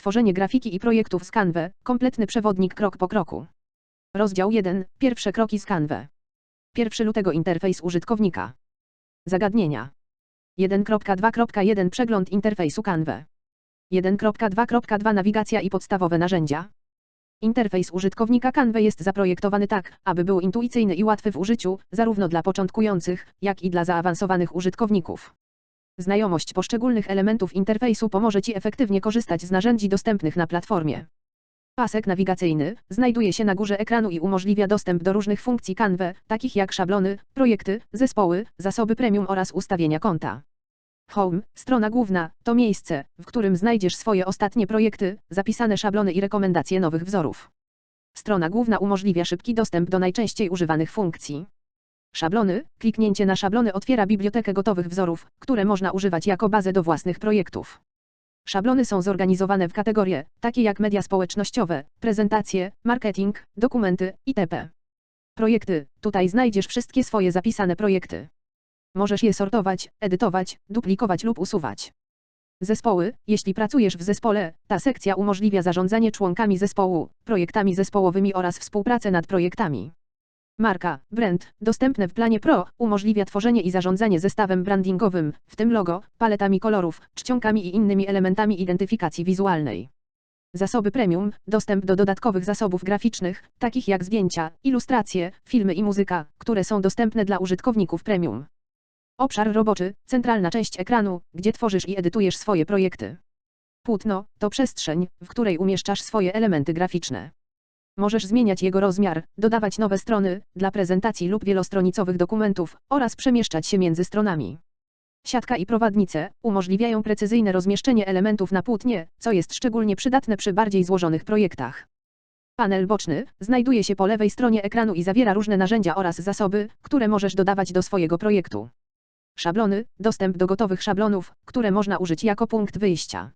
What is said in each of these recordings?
Tworzenie grafiki i projektów z Canva. Kompletny przewodnik krok po kroku. Rozdział 1. Pierwsze kroki z Canva. 1 lutego interfejs użytkownika. Zagadnienia. 1.2.1 Przegląd interfejsu Canva. 1.2.2 Nawigacja i podstawowe narzędzia. Interfejs użytkownika Canva jest zaprojektowany tak, aby był intuicyjny i łatwy w użyciu, zarówno dla początkujących, jak i dla zaawansowanych użytkowników. Znajomość poszczególnych elementów interfejsu pomoże Ci efektywnie korzystać z narzędzi dostępnych na platformie. Pasek nawigacyjny znajduje się na górze ekranu i umożliwia dostęp do różnych funkcji Canva, takich jak szablony, projekty, zespoły, zasoby premium oraz ustawienia konta. Home, strona główna, to miejsce, w którym znajdziesz swoje ostatnie projekty, zapisane szablony i rekomendacje nowych wzorów. Strona główna umożliwia szybki dostęp do najczęściej używanych funkcji. Szablony, kliknięcie na szablony otwiera bibliotekę gotowych wzorów, które można używać jako bazę do własnych projektów. Szablony są zorganizowane w kategorie, takie jak media społecznościowe, prezentacje, marketing, dokumenty, itp. Projekty, tutaj znajdziesz wszystkie swoje zapisane projekty. Możesz je sortować, edytować, duplikować lub usuwać. Zespoły, jeśli pracujesz w zespole, ta sekcja umożliwia zarządzanie członkami zespołu, projektami zespołowymi oraz współpracę nad projektami. Marka, brand, dostępne w planie Pro, umożliwia tworzenie i zarządzanie zestawem brandingowym, w tym logo, paletami kolorów, czcionkami i innymi elementami identyfikacji wizualnej. Zasoby premium, dostęp do dodatkowych zasobów graficznych, takich jak zdjęcia, ilustracje, filmy i muzyka, które są dostępne dla użytkowników premium. Obszar roboczy, centralna część ekranu, gdzie tworzysz i edytujesz swoje projekty. Płótno, to przestrzeń, w której umieszczasz swoje elementy graficzne. Możesz zmieniać jego rozmiar, dodawać nowe strony, dla prezentacji lub wielostronicowych dokumentów, oraz przemieszczać się między stronami. Siatka i prowadnice umożliwiają precyzyjne rozmieszczenie elementów na płótnie, co jest szczególnie przydatne przy bardziej złożonych projektach. Panel boczny znajduje się po lewej stronie ekranu i zawiera różne narzędzia oraz zasoby, które możesz dodawać do swojego projektu. Szablony, dostęp do gotowych szablonów, które można użyć jako punkt wyjścia.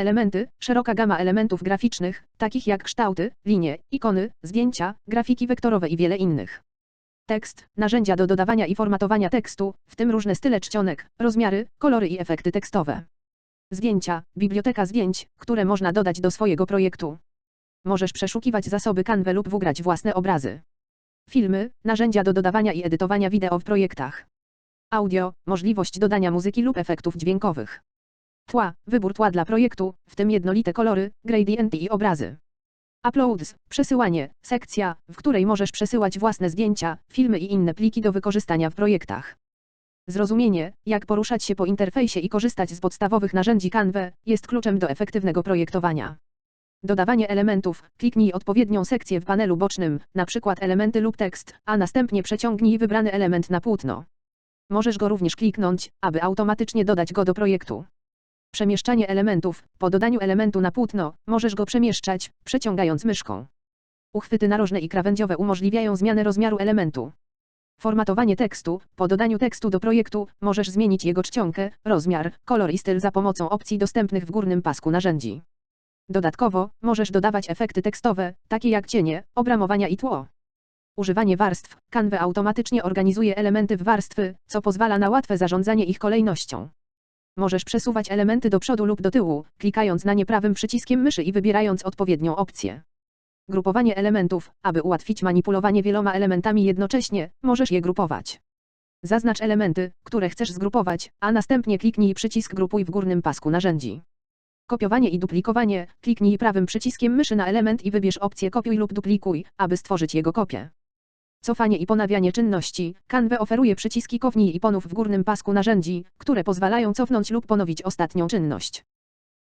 Elementy, szeroka gama elementów graficznych, takich jak kształty, linie, ikony, zdjęcia, grafiki wektorowe i wiele innych. Tekst, narzędzia do dodawania i formatowania tekstu, w tym różne style czcionek, rozmiary, kolory i efekty tekstowe. Zdjęcia, biblioteka zdjęć, które można dodać do swojego projektu. Możesz przeszukiwać zasoby Canva lub wgrać własne obrazy. Filmy, narzędzia do dodawania i edytowania wideo w projektach. Audio, możliwość dodania muzyki lub efektów dźwiękowych. Tła, wybór tła dla projektu, w tym jednolite kolory, gradienty i obrazy. Uploads, przesyłanie, sekcja, w której możesz przesyłać własne zdjęcia, filmy i inne pliki do wykorzystania w projektach. Zrozumienie, jak poruszać się po interfejsie i korzystać z podstawowych narzędzi Canva, jest kluczem do efektywnego projektowania. Dodawanie elementów, kliknij odpowiednią sekcję w panelu bocznym, np. elementy lub tekst, a następnie przeciągnij wybrany element na płótno. Możesz go również kliknąć, aby automatycznie dodać go do projektu. Przemieszczanie elementów. Po dodaniu elementu na płótno, możesz go przemieszczać, przeciągając myszką. Uchwyty narożne i krawędziowe umożliwiają zmianę rozmiaru elementu. Formatowanie tekstu. Po dodaniu tekstu do projektu, możesz zmienić jego czcionkę, rozmiar, kolor i styl za pomocą opcji dostępnych w górnym pasku narzędzi. Dodatkowo, możesz dodawać efekty tekstowe, takie jak cienie, obramowania i tło. Używanie warstw. Canva automatycznie organizuje elementy w warstwy, co pozwala na łatwe zarządzanie ich kolejnością. Możesz przesuwać elementy do przodu lub do tyłu, klikając na nie prawym przyciskiem myszy i wybierając odpowiednią opcję. Grupowanie elementów, aby ułatwić manipulowanie wieloma elementami jednocześnie, możesz je grupować. Zaznacz elementy, które chcesz zgrupować, a następnie kliknij przycisk Grupuj w górnym pasku narzędzi. Kopiowanie i duplikowanie, kliknij prawym przyciskiem myszy na element i wybierz opcję Kopiuj lub duplikuj, aby stworzyć jego kopię. Cofanie i ponawianie czynności. Canva oferuje przyciski cofnij i ponów w górnym pasku narzędzi, które pozwalają cofnąć lub ponowić ostatnią czynność.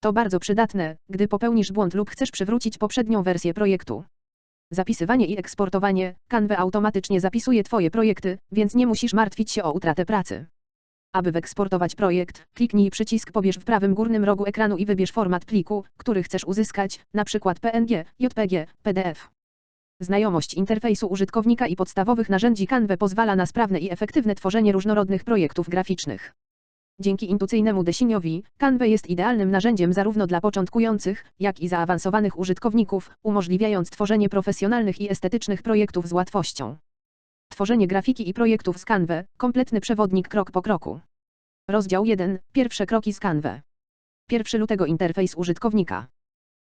To bardzo przydatne, gdy popełnisz błąd lub chcesz przywrócić poprzednią wersję projektu. Zapisywanie i eksportowanie. Canva automatycznie zapisuje Twoje projekty, więc nie musisz martwić się o utratę pracy. Aby wyeksportować projekt, kliknij przycisk Pobierz w prawym górnym rogu ekranu i wybierz format pliku, który chcesz uzyskać, np. PNG, JPG, PDF. Znajomość interfejsu użytkownika i podstawowych narzędzi Canva pozwala na sprawne i efektywne tworzenie różnorodnych projektów graficznych. Dzięki intuicyjnemu desiniowi, Canva jest idealnym narzędziem zarówno dla początkujących, jak i zaawansowanych użytkowników, umożliwiając tworzenie profesjonalnych i estetycznych projektów z łatwością. Tworzenie grafiki i projektów z Canva, kompletny przewodnik krok po kroku. Rozdział 1. Pierwsze kroki z Canva. 1 lutego interfejs użytkownika.